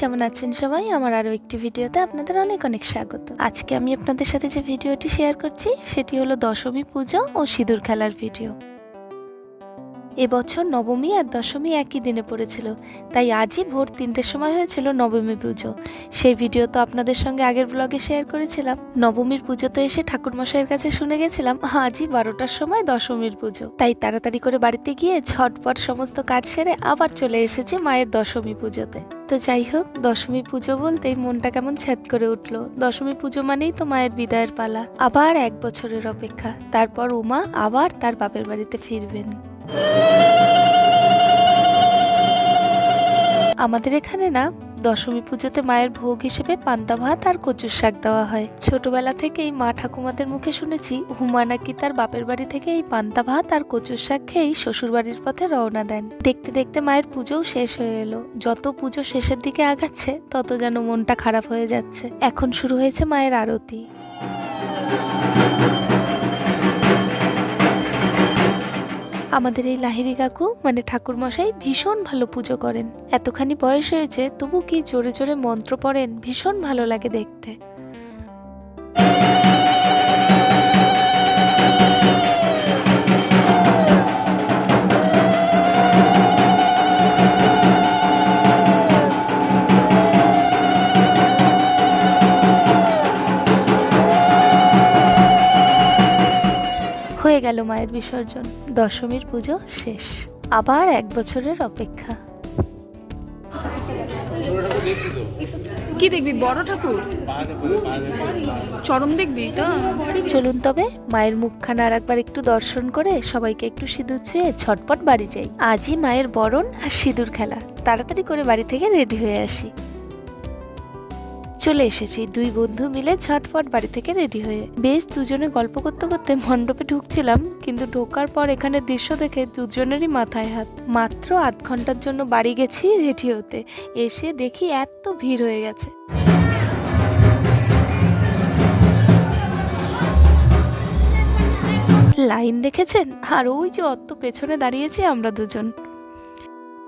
কেমন আছেন সবাই? আমার আরও একটি ভিডিওতে আপনাদের অনেক অনেক স্বাগত। আজকে আমি আপনাদের সাথে যে ভিডিওটি শেয়ার করছি, সেটি হলো দশমী পুজো ও সিঁদুর খেলার ভিডিও। এবছর নবমী আর দশমী একই দিনে পড়েছিল, তাই আজই ভোর তিনটের সময় হয়েছিল নবমী পুজো। সেই ভিডিও তো আপনাদের সঙ্গে আগের ব্লগে শেয়ার করেছিলাম। নবমীর পুজো তো এসে ঠাকুরমশাইয়ের কাছে শুনে গেছিলাম, আজই বারোটার সময় দশমীর পুজো। তাই তাড়াতাড়ি করে বাড়িতে গিয়ে ঝটপট সমস্ত কাজ সেরে আবার চলে এসেছি মায়ের দশমী পুজোতে। তো যাই হোক দশমী পুজো বলতেই মনটা কেমন ছ্যাদ করে উঠল। দশমী পুজো মানেই তো মায়ের বিদায়ের পালা, আবার এক বছরের অপেক্ষা। তারপর উমা আবার তার বাপের বাড়িতে ফিরবেন। আমাদের এখানে না দশমী পুজোতে মায়ের ভোগ হিসেবে পান্তা ভাত আর কচুর শাক দেওয়া হয়। ছোটবেলা থেকেই মা ঠাকুমাদের মুখে শুনেছি হুমা নাকি তার বাপের বাড়ি থেকে এই পান্তা ভাত আর কচুর শাক খেয়েই শ্বশুর বাড়ির পথে রওনা দেন। দেখতে দেখতে মায়ের পুজোও শেষ হয়ে এলো। যত পুজো শেষের দিকে আগাচ্ছে, তত যেন মনটা খারাপ হয়ে যাচ্ছে। এখন শুরু হয়েছে মায়ের আরতি। আমাদের এই লাহিরি কাকু মানে ঠাকুর মশাই ভীষণ ভালো পুজো করেন। এতখানি বয়স হয়েছে, তবু কি জোরে জোরে মন্ত্র পড়েন? ভীষণ ভালো লাগে দেখতে। হয়ে গেল মায়ের বিসর্জন। দশমীর পুজো শেষ। আবার এক বছরের অপেক্ষা। কি দেখবি? বড় ঠাকুর? চরম দেখবি তো? চলুন তবে মায়ের মুখখানা আর একবার একটু দর্শন করে সবাইকে একটু সিঁদুর ছুঁয়ে ছটপট বাড়ি যাই। আজই মায়ের বরণ আর সিঁদুর খেলা। তাড়াতাড়ি করে বাড়ি থেকে রেডি হয়ে আসি। চলে এসেছি। দুই বন্ধু মিলে ছটফট বাড়ি থেকে রেডি হয়ে। বেশ দুজনে গল্প করতে করতে মণ্ডপে ঢুকছিলাম, কিন্তু ঢোকার পর এখানে দৃশ্য দেখে দুজনেরই মাথায় হাত। মাত্র আধ ঘণ্টার জন্য বাড়ি গেছি রেডি হতে। এসে দেখি এত ভিড় হয়ে গেছে। লাইন দেখেছেন? আর ওই যে অত পেছনে দাঁড়িয়েছি আমরা দুজন।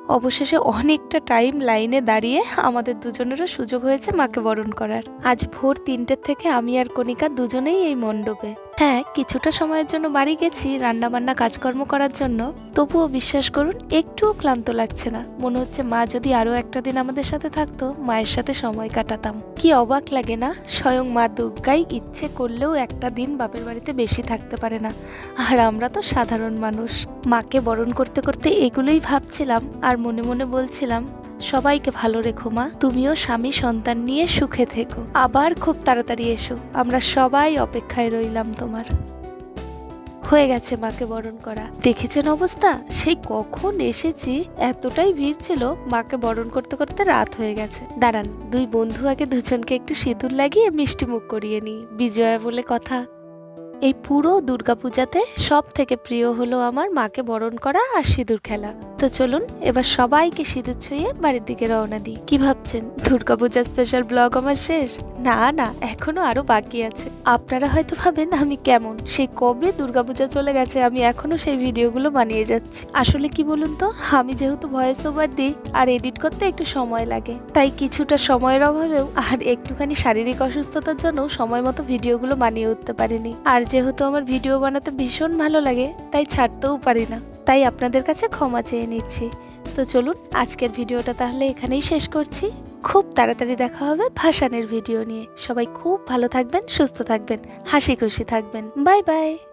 অবশেষে অনেকটা টাইম লাইনে দাঁড়িয়ে আমাদের দুজনেরও সুযোগ হয়েছে মাকে বরণ করার। আজ ভোর তিনটের থেকে আমি আর কণিকা দুজনেই এই মণ্ডপে। হ্যাঁ কিছুটা সময়ের জন্য বাড়ি গেছি রান্না বান্না কাজকর্ম করার জন্য। তবুও বিশ্বাস করুন, একটুও ক্লান্ত লাগছে না। মনে হচ্ছে মা যদি আরও একটা দিন আমাদের সাথে থাকতো, মায়ের সাথে সময় কাটাতাম। কি অবাক লাগে না? স্বয়ং মা দুর্গাই ইচ্ছে করলেও একটা দিন বাপের বাড়িতে বেশি থাকতে পারে না। আর আমরা তো সাধারণ মানুষ। মাকে বরণ করতে করতে এগুলোই ভাবছিলাম আর মনে মনে বলছিলাম, সবাইকে ভালো রেখো মা, তুমিও স্বামী সন্তান নিয়ে সুখে থেকো। আবার খুব তাড়াতাড়ি এসো, আমরা সবাই অপেক্ষায় রইলাম তোমার। হয়ে গেছে মাকে বরণ করা। দেখেছেন অবস্থা? সেই কখন এসেছি, এতটাই ভিড় ছিল, মাকে বরণ করতে করতে রাত হয়ে গেছে। দাঁড়ান, দুই বন্ধু আগে দুজনকে একটু সিঁদুর লাগিয়ে মিষ্টি মুখ করিয়ে নিই। বিজয়া বলে কথা, এই পুরো দুর্গাপূজাতে সব থেকে প্রিয় হলো আমার মাকে বরণ করা আর সিঁদুর খেলা। তো চলুন, এবার সবাইকে সিঁদুর ছুঁয়ে বাড়ির দিকে রওনা দিই। কি ভাবছেন? দুর্গাপূজা স্পেশাল ব্লগ আমার শেষ? না না, এখনও আরও বাকি আছে। আপনারা হয়তো ভাবেন আমি কেমন? সেই কবে দুর্গাপূজা চলে গেছে আমি এখনও সেই ভিডিওগুলো বানিয়ে যাচ্ছি। আসলে কি বলুন তো? আমি যেহেতু ভয়েস ওভার দিই আর এডিট করতে একটু সময় লাগে। তাই কিছুটা সময়ের অভাবেও আর একটুখানি শারীরিক অসুস্থতার জন্য সময় মতো ভিডিওগুলো বানিয়ে উঠতে পারিনি। আর যেহেতু আমার ভিডিও বানাতে ভীষণ ভালো লাগে, তাই ছাড়তেও পারি না। তাই আপনাদের কাছে ক্ষমা চেয়ে নিচ্ছি। তো চলুন, আজকের ভিডিওটা তাহলে এখানেই শেষ করছি। খুব তাড়াতাড়ি দেখা হবে ভাসানের ভিডিও নিয়ে। সবাই খুব ভালো থাকবেন, সুস্থ থাকবেন, হাসি খুশি থাকবেন। Bye bye.